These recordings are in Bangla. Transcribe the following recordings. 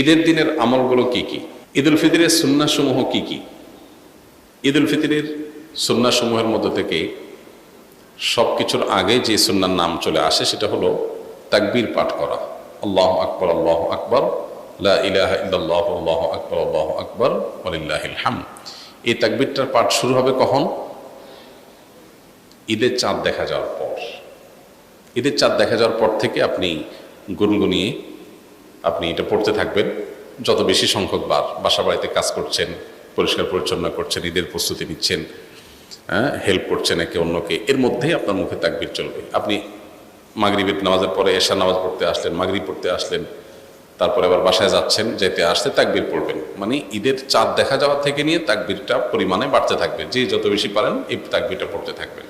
ঈদের দিনের আমলগুলো কি কি? ঈদুল ফিতরের সুন্নাসমূহ কি কি? ঈদুল ফিতরের সুন্নাসমূহের মধ্য থেকে সব কিছুর আগে যে সুন্নার নাম চলে আসে, সেটা হলো তাকবীর পাঠ করা। আল্লাহ আকবর আল্লাহ আকবর ইলাহা ইল্লাল্লাহ, আল্লাহ আকবর আল্লাহ আকবর, ওয়ালিল্লাহিল হাম এই তাকবীরটার পাঠ শুরু হবে কখন? ঈদের চাঁদ দেখা যাওয়ার পর। ঈদের চাঁদ দেখা যাওয়ার পর থেকে আপনি গুনগুনিয়ে আপনি এটা পড়তে থাকবেন। যত বেশি সংখ্যক বার বাসা বাড়িতে কাজ করছেন, পরিষ্কার পরিচ্ছন্ন করছেন, ঈদের প্রস্তুতি নিচ্ছেন হ্যাঁ হেল্প করছেন একে অন্যকে, এর মধ্যেই আপনার মুখে তাকবির চলবে। আপনি মাগরিবের নামাজের পরে এশা নামাজ পড়তে আসলেন, মাগরিব পড়তে আসলেন, তারপরে আবার বাসায় যাচ্ছেন যেতে আসতে তাকবির পড়বেন। মানে ঈদের চাঁদ দেখা যাওয়া থেকে নিয়ে তাকবিরটা পরিমাণে বাড়তে থাকবে। যে যত বেশি পারেন এই তাকবিরটা পড়তে থাকবেন।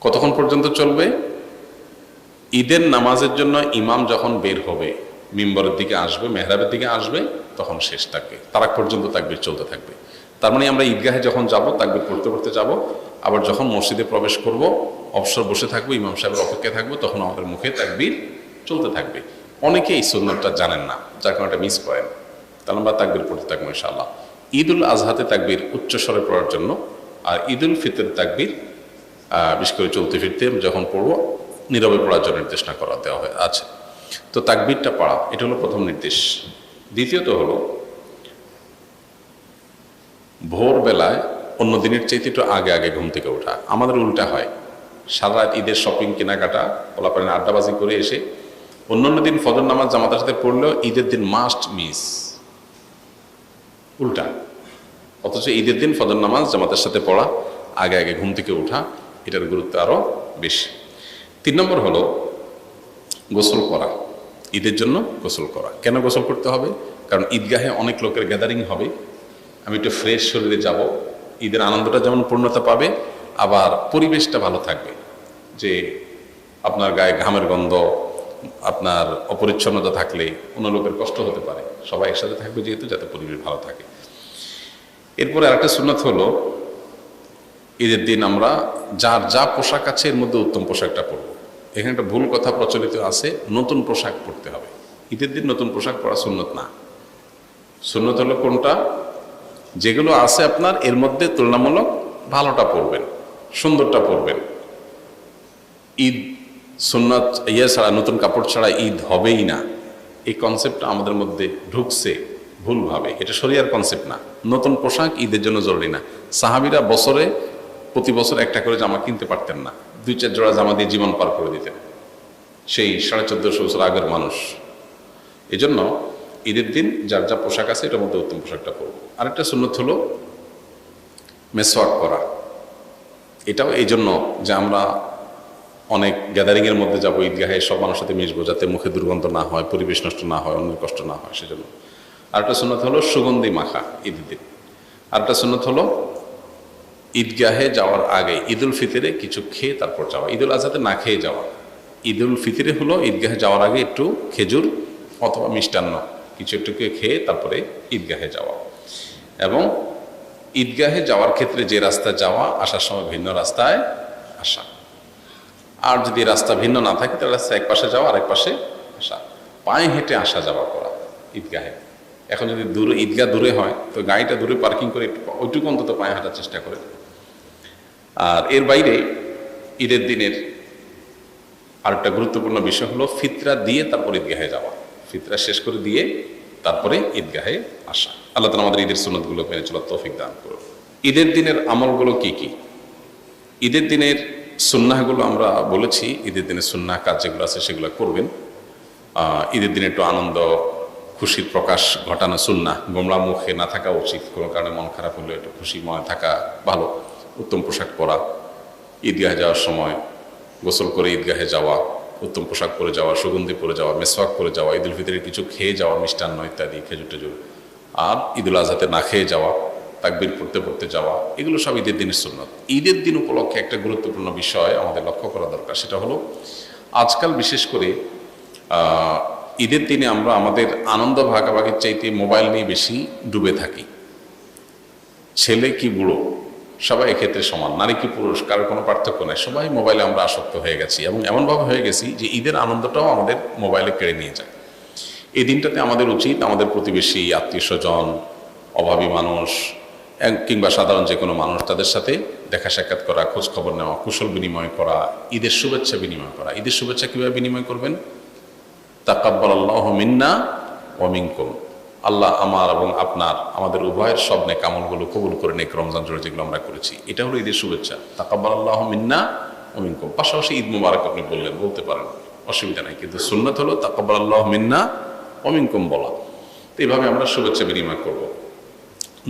কতক্ষণ পর্যন্ত চলবে? ঈদের নামাজের জন্য ইমাম যখন বের হবে মিম্বরের দিকে আসবে, মেহরাবের দিকে আসবে, তখন শেষ থাকবে তারাক পর্যন্ত তাকবির চলতে থাকবে। তার মানে আমরা ঈদগাহে যখন যাব, তাকবির পড়তে পড়তে যাব, আবার যখন মসজিদে প্রবেশ করব, অবসর বসে থাকব, ইমাম সাহেবের অপেক্ষায় থাকব, তখন আমাদের মুখে তাকবির চলতে থাকবে। অনেকে এই সুন্নতটা জানেন না, যার কারণে এটা মিস করেন। তাহলে আমরা তাকবির পড়তে থাকব ইনশাআল্লাহ। ঈদ উল আজহাতে তাকবির উচ্চস্বরে পড়ার জন্য, আর ঈদ উল ফিতর তাকবির বিশেষ করে চলতে ফিরতে যখন পড়ব, নীরবে পড়ার জন্য নির্দেশনা করা দেওয়া হয় আছে। তো তাকবিরটা পড়া এটা হলো প্রথম নির্দেশ। দ্বিতীয়ত হলো, ভোরবেলায় অন্য দিনের চাইতে একটু আগে আগে ঘুম থেকে ওঠা। আমাদের উল্টা হয়। সারা রাত ঈদের শপিং কেনাকাটা পোলাপারেন আড্ডাবাজি করে এসে অন্য অন্য দিন ফজর নামাজ জামাতার সাথে পড়লেও ঈদের দিন মাস্ট মিস উল্টা। অথচ ঈদের দিন ফজর নামাজ জামাতের সাথে পড়া, আগে আগে ঘুম থেকে ওঠা, এটার গুরুত্ব আরও বেশি। তিন নম্বর হলো গোসল করা। ঈদের জন্য গোসল করা। কেন গোসল করতে হবে? কারণ ঈদগাহে অনেক লোকের গ্যাদারিং হবে। আমি একটু ফ্রেশ শরীরে যাব। ঈদের আনন্দটা যেমন পূর্ণতা পাবে, আবার পরিবেশটা ভালো থাকবে। যে আপনার গায়ে ঘামের গন্ধ, আপনার অপরিচ্ছন্নতা থাকলে অন্য লোকের কষ্ট হতে পারে। সবাই একসাথে থাকবে যেহেতু, যাতে পরিবেশ ভালো থাকে। এরপরে আরেকটা সুন্নত হলো, ঈদের দিন আমরা যার যা পোশাক আছে এর মধ্যে উত্তম পোশাকটা পরবো। এখানে একটা ভুল কথা প্রচলিত আছে, নতুন পোশাক পরতে হবে। ঈদের দিন নতুন পোশাক পরা সুন্নত না। সুন্নত হলো কোনটা? যেগুলো আছে আপনার, এর মধ্যে তুলনামূলক ভালোটা পরবেন, সুন্দরটা পরবেন। ঈদ, সুন্নত ইয়ে ছাড়া, নতুন কাপড় ছাড়া ঈদ হবেই না। এই কনসেপ্টটা আমাদের মধ্যে ঢুকছে ভুলভাবে। এটা শরিয়ার কনসেপ্ট না। নতুন পোশাক ঈদের জন্য জরুরি না। সাহাবিরা বছরে, প্রতি বছর একটা করে জামা কিনতে পারতেন না। দুই চার জোড়া জামা দিয়ে জীবন পার করে দিতেন। সেই সাড়ে চোদ্দশো বছর আগের মানুষ। এজন্য ঈদের দিন যার যা পোশাক আছে এটার মধ্যে উত্তম পোশাকটা পরবো। আরেকটা সুন্নত হলো মেসওয়াক করা এটাও এই জন্য যে আমরা অনেক গ্যাদারিংয়ের মধ্যে যাব, ঈদগাহে সব মানুষের সাথে মিশবো যাতে মুখে দুর্গন্ধ না হয়, পরিবেশ নষ্ট না হয়, অন্যের কষ্ট না হয়, সেজন্য। আরেকটা সুন্নত হলো সুগন্ধি মাখা ঈদের দিন। আরেকটা সুন্নত হলো ঈদগাহে যাওয়ার আগে ঈদুল ফিতরে কিছু খেয়ে তারপর যাওয়া। ঈদুল আজহাতে না খেয়ে যাওয়া। ঈদুল ফিতরে হলো ঈদগাহে যাওয়ার আগে একটু খেজুর অথবা মিষ্টান্ন, কিছু একটু খেয়ে তারপরে ঈদগাহে যাওয়া। এবং ঈদগাহে যাওয়ার ক্ষেত্রে যে রাস্তা যাওয়া, আসার সময় ভিন্ন রাস্তায় আসা। আর যদি রাস্তা ভিন্ন না থাকে, তাহলে রাস্তা এক পাশে যাওয়া, আরেক পাশে আসা। পায়ে হেঁটে আসা যাওয়া করা ঈদগাহে। এখন যদি দূরে, ঈদগাহ দূরে হয়, তো গাড়িটা দূরে পার্কিং করে একটু, ওইটুকু অন্তত পায়ে হাঁটার চেষ্টা করে। আর এর বাইরে ঈদের দিনের আরেকটা গুরুত্বপূর্ণ বিষয় হলো ফিতরা দিয়ে তারপর ঈদগাহে যাওয়া। ফিতরা শেষ করে দিয়ে তারপরে ঈদগাহে আসা। আল্লাহ তালা আমাদের ঈদের সুন্নতগুলো মেনে চলার তৌফিক দান করুন। ঈদের দিনের আমলগুলো কি কি? ঈদের দিনের সুন্নাহগুলো আমরা বলেছি, ঈদের দিনের সুন্নাহ কাজ যেগুলো আছে সেগুলো করবেন। ঈদের দিনে একটু আনন্দ, খুশির প্রকাশ ঘটানো সুন্না গোমরা মুখে না থাকা উচিত, কোনো কারণে মন খারাপ হলে একটু খুশি মনে থাকা ভালো। উত্তম পোশাক পরা, ঈদগাহে যাওয়ার সময় গোসল করে ঈদগাহে যাওয়া, উত্তম পোশাক পরে যাওয়া, সুগন্ধি পরে যাওয়া, মেসওয়াক করে যাওয়া, ঈদুল ফিতরের কিছু খেয়ে যাওয়া, মিষ্টান্ন ইত্যাদি, খেজুর টেজুর। আর ঈদুল আজহাতে না খেয়ে যাওয়া, তাকবির পড়তে পড়তে যাওয়া, এগুলো সব ঈদের দিনের সুন্নত। ঈদের দিন উপলক্ষে একটা গুরুত্বপূর্ণ বিষয় আমাদের লক্ষ্য করা দরকার, সেটা হলো আজকাল বিশেষ করে ঈদের দিনে আমরা আমাদের আনন্দ ভাগাভাগির চাইতে মোবাইল নিয়ে বেশি ডুবে থাকি। ছেলে কি বুড়ো? সবাই এক্ষেত্রে সমান। নারী কি পুরুষ? কারোর কোনো পার্থক্য নাই। সবাই মোবাইলে আমরা আসক্ত হয়ে গেছি এবং এমনভাবে হয়ে গেছি যে ঈদের আনন্দটাও আমাদের মোবাইলে কেড়ে নিয়ে যায়। এই দিনটাতে আমাদের উচিত আমাদের প্রতিবেশী, আত্মীয় স্বজন, অভাবী মানুষ কিংবা সাধারণ যে কোনো মানুষ তাদের সাথে দেখা সাক্ষাৎ করা, খোঁজ খবর নেওয়া, কুশল বিনিময় করা, ঈদের শুভেচ্ছা বিনিময় করা। ঈদের শুভেচ্ছা কীভাবে বিনিময় করবেন? তাকাব্বাল আল্লাহ মিন্না ওমিনকুম আল্লাহ আমার এবং আপনার, আমাদের উভয়ের সব নেক কবুল করে নেক রমজান জুড়ে যেগুলো আমরা করেছি। এটা হলো ঈদের শুভেচ্ছা। তাকাব্বাল আল্লাহ মিন্না ওমিনকুম পাশাপাশি ঈদ মুবারক আপনি বললেন, বলতে পারেন। অসুবিধা নাই, কিন্তু সুন্নত হলো তাকাব্বাল আল্লাহ মিন্না ওমিনকুম বলা। তো এইভাবে আমরা শুভেচ্ছা বিনিময় করব।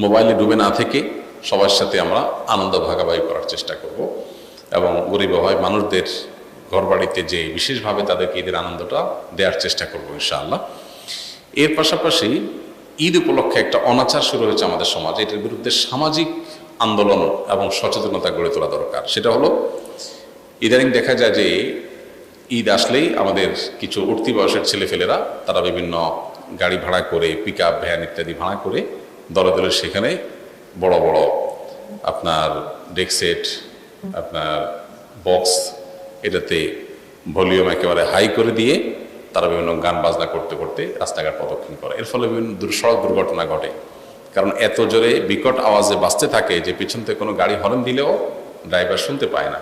মোবাইলে ডুবে না থেকে সবার সাথে আমরা আনন্দ ভাগাভাগি করার চেষ্টা করব। এবং গরিব হয় মানুষদের ঘরবাড়িতে যে বিশেষভাবে তাদেরকে ঈদের আনন্দটা দেওয়ার চেষ্টা করব ইনশাআল্লাহ। এর পাশাপাশি ঈদ উপলক্ষে একটা অনাচার শুরু হয়েছে আমাদের সমাজে। এটার বিরুদ্ধে সামাজিক আন্দোলন এবং সচেতনতা গড়ে তোলা দরকার। সেটা হলো, ইদানিং দেখা যায় যে ঈদ আসলেই আমাদের কিছু উঠতি বয়সের ছেলেফেলেরা, তারা বিভিন্ন গাড়ি ভাড়া করে পিক আপ ভ্যান ইত্যাদি ভাড়া করে দলে দলে সেখানে বড় বড় আপনার ডেকসেট আপনার বক্স এটাতে ভলিউম একেবারে হাই করে দিয়ে তারা বিভিন্ন গান বাজনা করতে করতে রাস্তাঘাট প্রদক্ষিণ করে। এর ফলে বিভিন্ন সড়ক দুর্ঘটনা ঘটে। কারণ এত জোরে বিকট আওয়াজে বাঁচতে থাকে যে পিছন থেকে কোনো গাড়ি হর্ন দিলেও ড্রাইভার শুনতে পায় না।